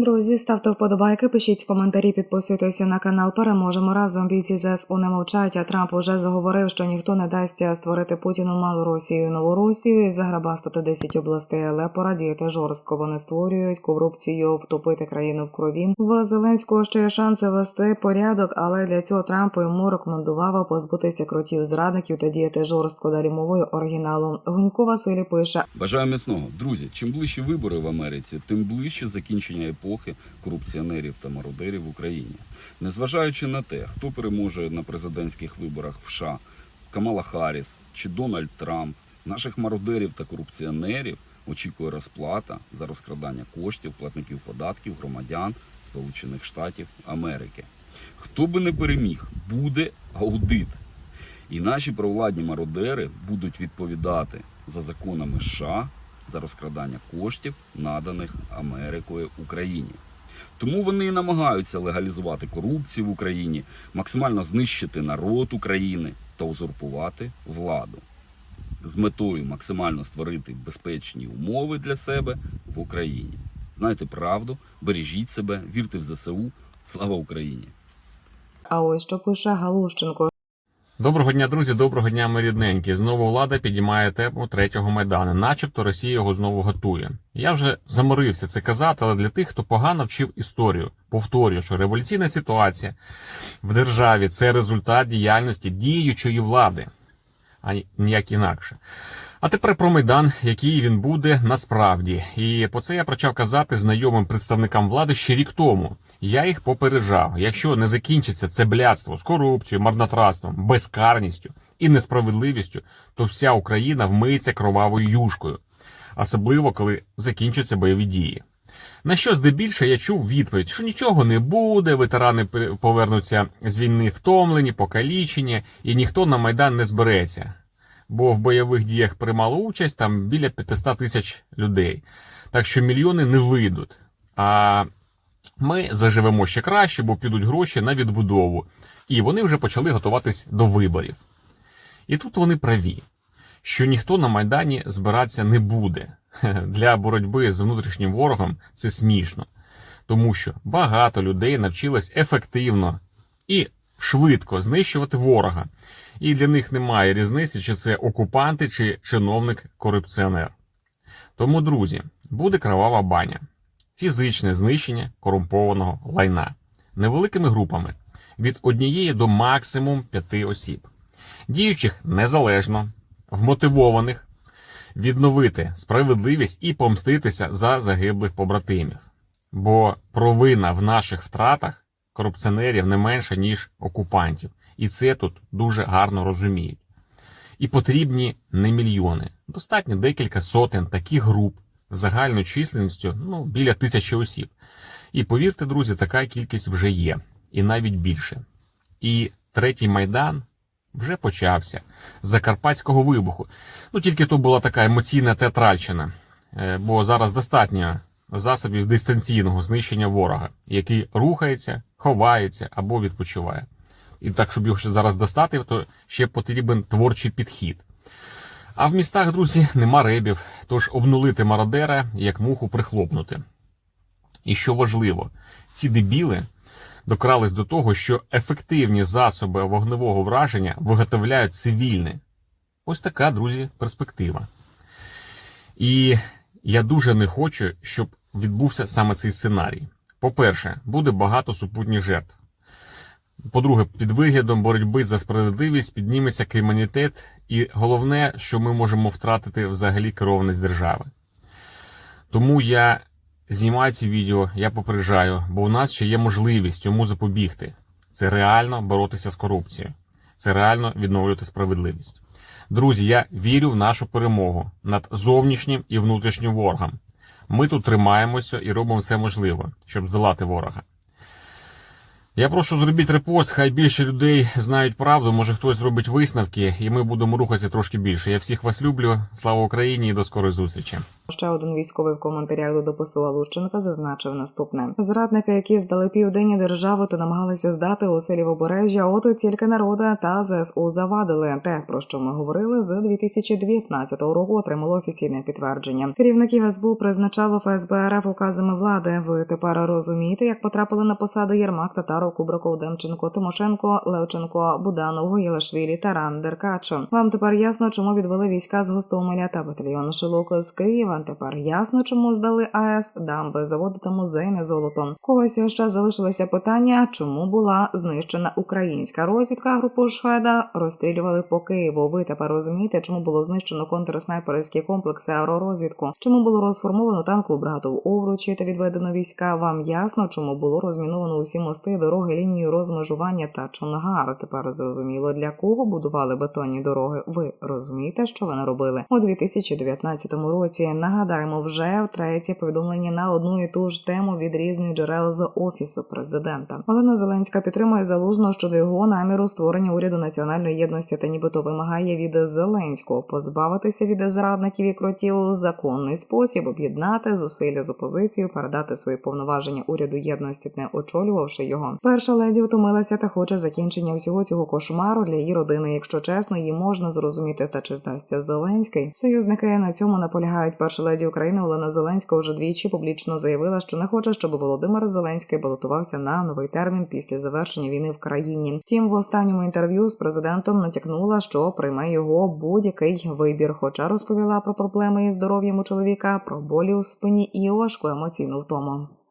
Друзі, ставте вподобайки, пишіть коментарі, підписуйтеся на канал. Переможемо разом. Бійці ЗСУ не мовчать. А Трамп уже заговорив, що ніхто не дасть створити Путіну малу Росію, нову Росію і заграбастати 10 областей, але порадіяти жорстко. Вони створюють корупцію, втопити країну в крові. В Зеленського ще є шанси вести порядок, але для цього Трамп йому рекомендував позбутися кротів зрадників та діяти жорстко. Далі мовою оригіналу. Гунько Василі пише. Бажаю міцного. Друзі, чим ближче вибори в Америці, тим ближче закінчення епохи корупціонерів та мародерів в Україні. Незважаючи на те, хто переможе на президентських виборах в США, Камала Харріс чи Дональд Трамп, наших мародерів та корупціонерів очікує розплата за розкрадання коштів платників податків громадян Сполучених Штатів Америки. Хто би не переміг, буде аудит. І наші провладні мародери будуть відповідати за законами США за розкрадання коштів, наданих Америкою Україні. Тому вони і намагаються легалізувати корупцію в Україні, максимально знищити народ України та узурпувати владу з метою максимально створити безпечні умови для себе в Україні. Знайте правду, бережіть себе, вірте в ЗСУ. Слава Україні! А ось що пише Галущенко. Доброго дня, друзі, доброго дня, ми рідненькі. Знову влада підіймає тему третього майдану, начебто Росія його знову готує. Я вже заморився це казати, але для тих, хто погано вчив історію, повторюю, що революційна ситуація в державі це результат діяльності діючої влади, а ніяк інакше. А тепер про майдан, який він буде насправді. І по це я почав казати знайомим представникам влади ще рік тому. Я їх попереджав. Якщо не закінчиться це блядство з корупцією, марнотратством, безкарністю і несправедливістю, то вся Україна вмиється кровавою юшкою, особливо коли закінчаться бойові дії. На що здебільше я чув відповідь, що нічого не буде, ветерани повернуться з війни втомлені, покалічені, і ніхто на майдан не збереться. Бо в бойових діях приймало участь там біля 500 тисяч людей. Так що мільйони не вийдуть. А ми заживемо ще краще, бо підуть гроші на відбудову. І вони вже почали готуватись до виборів. І тут вони праві, що ніхто на Майдані збиратися не буде. Для боротьби з внутрішнім ворогом це смішно. Тому що багато людей навчилось ефективно і швидко знищувати ворога. І для них немає різниці, чи це окупанти, чи чиновник-корупціонер. Тому, друзі, буде кровава баня фізичне знищення корумпованого лайна невеликими групами від однієї до максимум п'яти осіб, діючих незалежно, вмотивованих відновити справедливість і помститися за загиблих побратимів. Бо провина в наших втратах корупціонерів не менша, ніж окупантів. І це тут дуже гарно розуміють. І потрібні не мільйони, достатньо декілька сотень таких груп загальною численністю ну, біля тисячі осіб. І повірте, друзі, така кількість вже є, і навіть більше. І третій майдан вже почався з закарпатського вибуху. Ну тільки то була така емоційна театральщина, Е, бо зараз достатньо засобів дистанційного знищення ворога, який рухається, ховається або відпочиває. І так, щоб його ще зараз достати, то ще потрібен творчий підхід. А в містах, друзі, нема ребів, тож обнулити мародера, як муху прихлопнути. І що важливо, ці дебіли докрались до того, що ефективні засоби вогневого враження виготовляють цивільні. Ось така, друзі, перспектива. І я дуже не хочу, щоб відбувся саме цей сценарій. По-перше, буде багато супутніх жертв. По-друге, під виглядом боротьби за справедливість підніметься кримінітет, і головне, що ми можемо втратити взагалі керованість держави. Тому я знімаю ці відео, я попереджаю, бо у нас ще є можливість цьому запобігти. Це реально боротися з корупцією, це реально відновлювати справедливість. Друзі, я вірю в нашу перемогу над зовнішнім і внутрішнім ворогом. Ми тут тримаємося і робимо все можливе, щоб здолати ворога. Я прошу зробіть репост, хай більше людей знають правду, може хтось зробить висновки, і ми будемо рухатися трошки більше. Я всіх вас люблю. Слава Україні і до скорої зустрічі. Ще один військовий в коментарях до допису Алущенка зазначив наступне: зрадники, які здали південні держави та намагалися здати у селі в обережжя, от тільки народа та ЗСУ завадили. Те, про що ми говорили, з 2019 року отримало офіційне підтвердження. Керівників СБУ призначало ФСБ РФ указами влади. Ви тепер розумієте, як потрапили на посади Єрмак, Татаров, Кубраков, Демченко, Тимошенко, Левченко, Буданов, Гоїлашвілі та Ран Вам тепер ясно, чому відвели війська з Гостомеля та батальйону Шилок з Києва. Тепер ясно, чому здали АЕС, дамби, заводити музей не золотом. Когось ще залишилося питання, чому була знищена українська розвідка. Групу Шведа розстрілювали по Києву. Ви тепер розумієте, чому було знищено контрснайперські комплекси аеророзвідку, чому було розформовано танкову бригаду в Овручі та відведено війська. Вам ясно, чому було розміновано усі мости, дороги, лінію розмежування та Чонгар. Тепер зрозуміло, для кого будували бетонні дороги. Ви розумієте, що вони робили у 2019 році. Нагадаємо, вже втретє повідомлення на одну і ту ж тему від різних джерел з офісу президента. Олена Зеленська підтримує залужного щодо його наміру створення уряду національної єдності та нібито вимагає від Зеленського позбавитися від зрадників і кротів у законний спосіб, об'єднати зусилля з опозицією, передати свої повноваження уряду єдності, не очолювавши його. Перша леді втомилася та хоче закінчення всього цього кошмару для її родини. Якщо чесно, її можна зрозуміти, та чи здасться Зеленський. Союзники на цьому наполягають. Перша леді України Олена Зеленська вже двічі публічно заявила, що не хоче, щоб Володимир Зеленський балотувався на новий термін після завершення війни в країні. Втім, в останньому інтерв'ю з президентом натякнула, що прийме його будь-який вибір. Хоча розповіла про проблеми із здоров'ям у чоловіка, про болі у спині і важку емоційну втому.